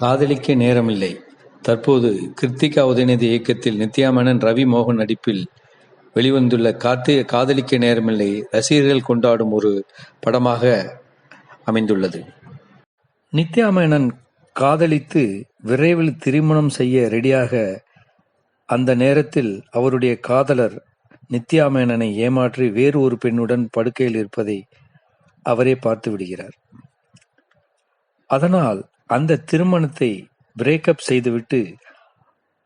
காதலிக்க நேரமில்லை. தற்போது கிருத்திகா உதயநிதி இயக்கத்தில் நித்யா மேனன் ரவி மோகன் நடிப்பில் வெளிவந்துள்ள காத்து காதலிக்க நேரமில்லை ரசிகர்கள் கொண்டாடும் ஒரு படமாக அமைந்துள்ளது. நித்யா மேனன் காதலித்து விரைவில் திருமணம் செய்ய ரெடியாக அந்த நேரத்தில் அவருடைய காதலர் நித்யா மேனனை ஏமாற்றி வேறு ஒரு பெண்ணுடன் படுக்கையில் இருப்பதை அவரே பார்த்து விடுகிறார். அதனால் அந்த திருமணத்தை பிரேக்கப் செய்துவிட்டு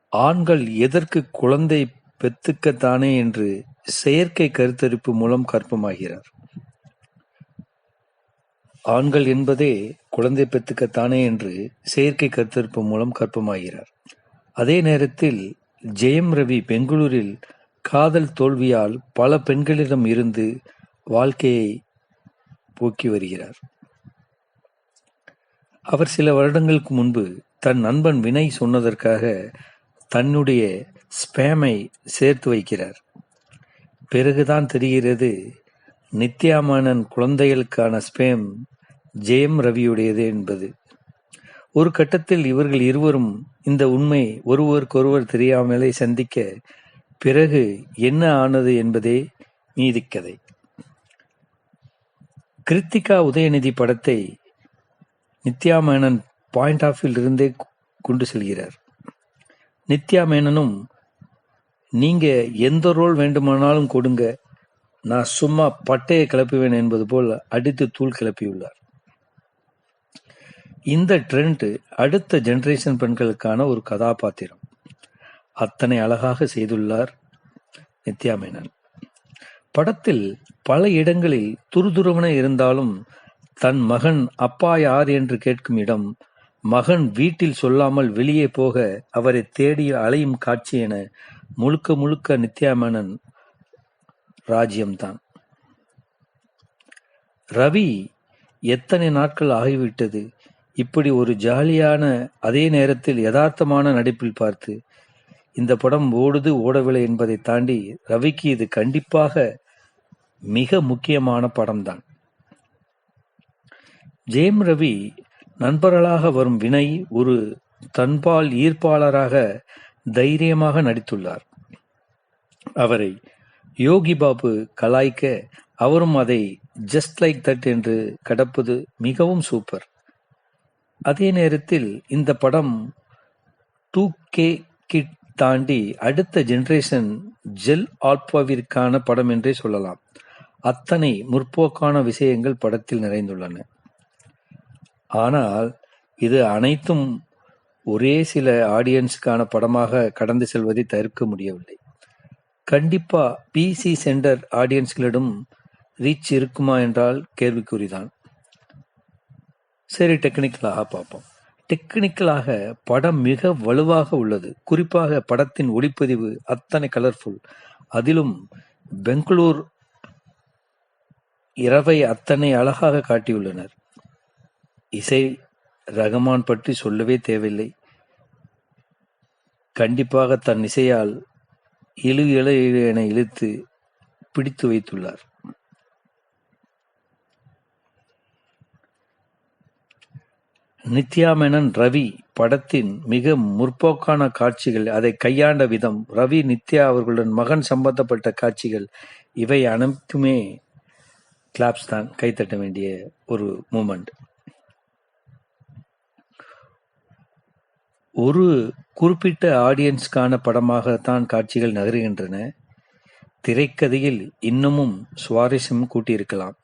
ஆண்கள் எதற்கு குழந்தை பெத்துக்கத்தானே என்று செயற்கை கருத்தரிப்பு மூலம் கற்பமாகிறார். ஆண்கள் என்பதே குழந்தை பெத்துக்கத்தானே என்று செயற்கை கருத்தரிப்பு மூலம் கற்பமாகிறார். அதே நேரத்தில் ஜெயம் ரவி பெங்களூரில் காதல் தோல்வியால் பல பெண்களிடம் இருந்து வாழ்க்கையை போக்கி வருகிறார். அவர் சில வருடங்களுக்கு முன்பு தன் நண்பன் வினை சொன்னதற்காக தன்னுடைய ஸ்பேமை சேர்த்து வைக்கிறார். பிறகுதான் தெரிகிறது நித்யாமானன் குழந்தைகளுக்கான ஸ்பேம் ஜெயம் ரவியுடையது என்பது. ஒரு கட்டத்தில் இவர்கள் இருவரும் இந்த உண்மை ஒருவருக்கொருவர் தெரியாமலே சந்திக்க பிறகு என்ன ஆனது என்பதே நீதிக்கதை. கிருத்திகா உதயநிதி படத்தை நித்யா மேனன் பாயிண்ட் ஆஃப் இருந்தே கொண்டு செல்கிறார். நித்யா மேனனும் நீங்க எந்த ரோல் வேண்டுமானாலும் கொடுங்க. நான் சும்மா பட்டையை கிளப்புவேன் என்பது போல் அடித்து தூள் கிளப்பியுள்ளார். இந்த ட்ரெண்ட் அடுத்த ஜெனரேஷன் பெண்களுக்கான ஒரு கதாபாத்திரம். அத்தனை அழகாக செய்துள்ளார் நித்யா மேனன் படத்தில் பல இடங்களில் துருதுருவன இருந்தாலும் தன் மகன் அப்பா யார் என்று கேட்கும் இடம் மகன் வீட்டில் சொல்லாமல் வெளியே போக அவரை தேடி அலையும் காட்சி என முழுக்க முழுக்க நித்யா மேனன் ராஜ்யம்தான். ரவி எத்தனை நாட்கள் ஆகிவிட்டது? இப்படி ஒரு ஜாலியான அதே நேரத்தில் யதார்த்தமான நடிப்பில் பார்த்து இந்த படம் ஓடுது ஓடவில்லை என்பதை தாண்டி ரவிக்கு இது கண்டிப்பாக மிக முக்கியமான படம்தான். ஜெயம் ரவி நண்பர்களாக வரும் வினை ஒரு தன்பால் ஈர்ப்பாளராக தைரியமாக நடித்துள்ளார். அவரை யோகி பாபு கலாய்க்க அவரும் அதை ஜஸ்ட் லைக் தட் என்று கடப்பது மிகவும் சூப்பர் அதே நேரத்தில் இந்த படம் டூ கே கிட் தாண்டி அடுத்த ஜென்ரேஷன் ஜெல் ஆல்பாவிற்கான படம் என்றே சொல்லலாம். அத்தனை முற்போக்கான விஷயங்கள் படத்தில் நிறைந்துள்ளன. ஆனால் இது அனைத்தும் ஒரே சில ஆடியன்ஸுக்கான படமாக கடந்து செல்வதை தவிர்க்க முடியவில்லை. கண்டிப்பா பிசி சென்டர் ஆடியன்ஸ்களிடம் ரீச் இருக்குமா என்றால் கேள்விக்குறிதான். சரி டெக்னிக்கலாக பார்ப்போம். டெக்னிக்கலாக படம் மிக வலுவாக உள்ளது. குறிப்பாக படத்தின் ஒளிப்பதிவு அத்தனை கலர்ஃபுல் அதிலும் பெங்களூர் இரவை அத்தனை அழகாக காட்டியுள்ளனர். இசை ரகமான் பற்றி சொல்லவே தேவையில்லை. கண்டிப்பாக தன் இசையால் இழு இழ இழு என இழுத்து பிடித்து வைத்துள்ளார். நித்யா மேனன் ரவி படத்தின் மிக முற்போக்கான காட்சிகள் அதை கையாண்ட விதம் ரவி நித்யா அவர்களுடன் மகன் சம்பந்தப்பட்ட காட்சிகள் இவை அனைத்துமே கிளாப்ஸ் தான். கைத்தட்ட வேண்டிய ஒரு மூமெண்ட் ஒரு குறிப்பிட்ட ஆடியன்ஸ்க்கான படமாகத்தான் காட்சிகள் நகருகின்றன. திரைக்கதையில் இன்னமும் சுவாரஸ்யம் கூட்டியிருக்கலாம்.